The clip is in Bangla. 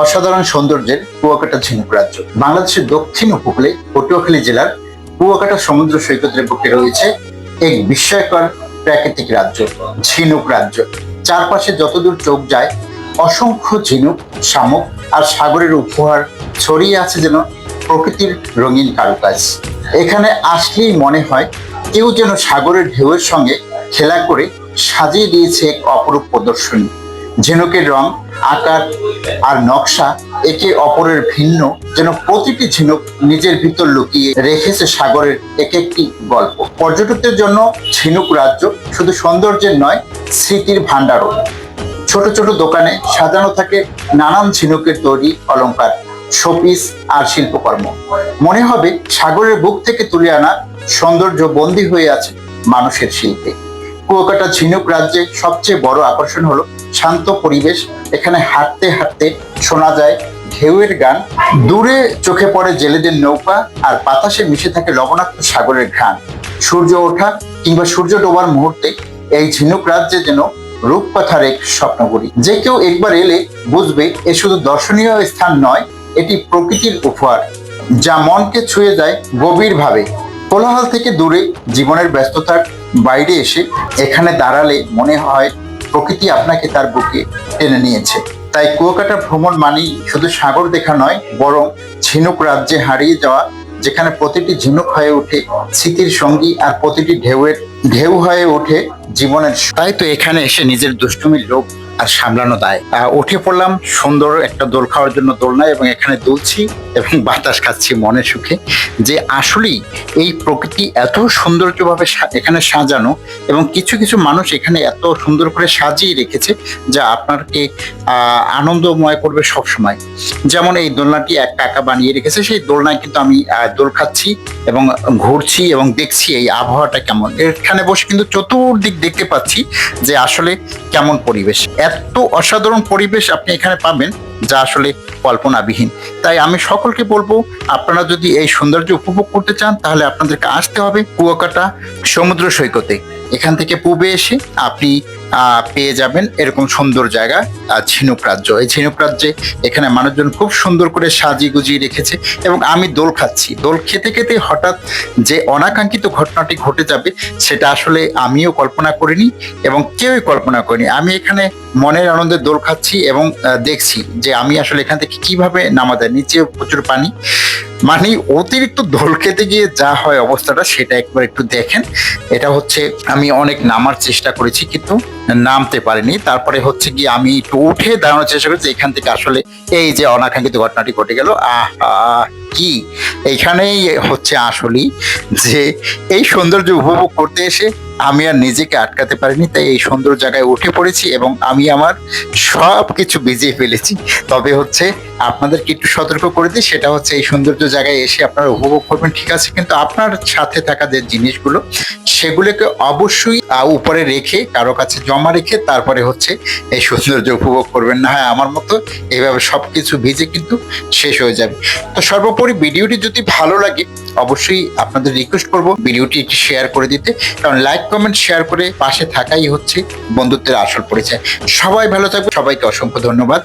অসাধারণ সৌন্দর্যের কুয়াকাটা ঝিনুক রাজ্য। বাংলাদেশের দক্ষিণ উপকূলে পটুয়াখালী জেলার কুয়াকাটা সমুদ্র সৈকতের বুকে রয়েছে এক বিস্ময়কর প্রাকৃতিক রাজ্য, ঝিনুক রাজ্য। চারপাশে যতদূর চোখ যায়, অসংখ্য ঝিনুক, শামুক আর সাগরের উপহার ছড়িয়ে আছে যেন প্রকৃতির রঙিন কারুকাজ। এখানে আসলেই মনে হয় কেউ যেন সাগরের ঢেউয়ের সঙ্গে খেলা করে সাজিয়ে দিয়েছে এক অপরূপ প্রদর্শনী। ঝিনুকের রং আকার আর নকশা একে অপরের ভিন্ন, যেন প্রতিটি ঝিনুক নিজের ভিতর লুকিয়ে রেখেছে সাগরের এক একটি গল্প। পর্যটকদের জন্য ঝিনুক রাজ্য শুধু সৌন্দর্যের নয়, স্মৃতির ভাণ্ডারও। ছোট ছোট দোকানে সাজানো থাকে নানান ঝিনুকের তৈরি অলংকার, শোপিস আর শিল্পকর্ম। মনে হবে সাগরের বুক থেকে তুলে আনা সৌন্দর্য বন্দী হয়ে আছে মানুষের শিল্পে। কুয়াকাটা ঝিনুক রাজ্যে সবচেয়ে বড় আকর্ষণ হলো শান্ত পরিবেশ। এখানে হাঁটতে হাঁটতে শোনা যায় ঢেউয়ের গান। দূরে চোখে পড়ে জেলেদের নৌকা আর বাতাসে মিশে থাকে লবণাক্ত সাগরের ঘ্রাণ। সূর্য ওঠা কিংবা সূর্য ডোবার মুহূর্তে এই ঝিনুক রাজ্যে যেন রূপকথার এক স্বপ্নগুড়ি যে কেউ একবার এলে বুঝবে এ শুধু দর্শনীয় স্থান নয়, এটি প্রকৃতির উপহার, যা মনকে ছুঁয়ে যায় গভীরভাবে। কোলাহল থেকে দূরে জীবনের ব্যস্ততার বাইরে এসে এখানে দাঁড়ালে মনে হয় প্রকৃতি আপনাকে তার বুকে টেনে নিয়েছে। তাই কুয়াকাটা ভ্রমণ মানেই শুধু সাগর দেখা নয়, বরং ঝিনুক রাজ্যে হারিয়ে যাওয়া, যেখানে প্রতিটি ঝিনুক হয়ে ওঠে স্মৃতির সঙ্গী আর প্রতিটি ঢেউয়ের, ঢেউ হয়ে ওঠে জীবনের তাই তো এখানে এসে নিজের দুষ্টুমির লোভ আর সামলানো দায়। উঠে পড়লাম সুন্দর একটা দোল খাওয়ার জন্য দোলনায় এবং এখানে দুলছি এবং বাতাস খাচ্ছি মনের সুখে যে আসলেই এই প্রকৃতি এত সৌন্দর্যভাবে এখানে সাজানো এবং কিছু কিছু মানুষ এখানে এত সুন্দর করে সাজিয়ে রেখেছে যা আপনাকে আনন্দময় করবে সব সময় যেমন এই দোলনাটি এক কাকা বানিয়ে রেখেছে, সেই দোলনায় কিন্তু আমি দোল খাচ্ছি এবং ঘুরছি এবং দেখছি এই আবহাওয়াটা কেমন। এখানে বসে কিন্তু চতুর্দিক দেখতে পাচ্ছি যে আসলে কেমন পরিবেশ। এত অসাধারণ পরিবেশ আপনি এখানে পাবেন যা আসলে কল্পনাবিহীন। তাই আমি সকলকে বলব, আপনারা যদি এই সৌন্দর্য উপভোগ করতে চান, তাহলে আপনাদেরকে আসতে হবে কুয়াকাটা সমুদ্র সৈকতে। এখান থেকে পূবে এসে আপনি পেয়ে যাবেন এরকম সুন্দর জায়গা ঝিনুক রাজ্য। এই ঝিনুক রাজ্যে এখানে মানুষজন খুব সুন্দর করে সাজিয়ে গুজিয়ে রেখেছে এবং আমি দোল খাচ্ছি। দোল খেতে খেতে হঠাৎ যে অনাকাঙ্ক্ষিত ঘটনাটি ঘটে যাবে, সেটা আসলে আমিও কল্পনা করিনি এবং কেউই কল্পনা করিনি। আমি এখানে মনের আনন্দে দোল খাচ্ছি এবং দেখছি যে আমি আসলে এখান থেকে কীভাবে নামা দেয় নিচে প্রচুর পানি। মানে অতিরিক্ত দোল খেতে গিয়ে যা হয় অবস্থাটা সেটা একবার একটু দেখেন। এটা হচ্ছে আমি অনেক নামার চেষ্টা করেছি কিন্তু নামতে পারিনি। তারপরে হচ্ছে কি আমি একটু উঠে দাঁড়ানোর চেষ্টা করেছি এখান থেকে আসলে এই যে অনাকাঙ্ক্ষিত ঘটনাটি ঘটে গেল আহ আহ, কি? এইখানেই হচ্ছে আসলেই যে এই সৌন্দর্য উপভোগ করতে এসে আমি আর নিজেকে আটকাতে পারিনি, তাই এই সুন্দর জায়গায় উঠে পড়েছি এবং আমি আমার সব কিছু ভিজিয়ে ফেলেছি। তবে হচ্ছে আপনাদেরকে একটু সতর্ক করে দিই, সেটা হচ্ছে এই সৌন্দর্য জায়গায় এসে আপনারা উপভোগ করবেন, ঠিক আছে? কিন্তু আপনার সাথে থাকা যে জিনিসগুলো, সেগুলোকে অবশ্যই উপরে রেখে, কারও কাছে জমা রেখে, তারপরে হচ্ছে এই সৌন্দর্য উপভোগ করবেন। না হয় আমার মতো এইভাবে সবকিছু ভিজে কিন্তু শেষ হয়ে যাবে। তো সর্বোপরি ভিডিওটি যদি ভালো লাগে, অবশ্যই আপনাদের রিকোয়েস্ট করব ভিডিওটি একটি শেয়ার করে দিতে। কারণ লাইক কমেন্ট শেয়ার করে পাশে থাকাই হচ্ছে বন্ধুত্বের আসল পরিচয়। সবাই ভালো থাকবে সবাইকে অসংখ্য ধন্যবাদ।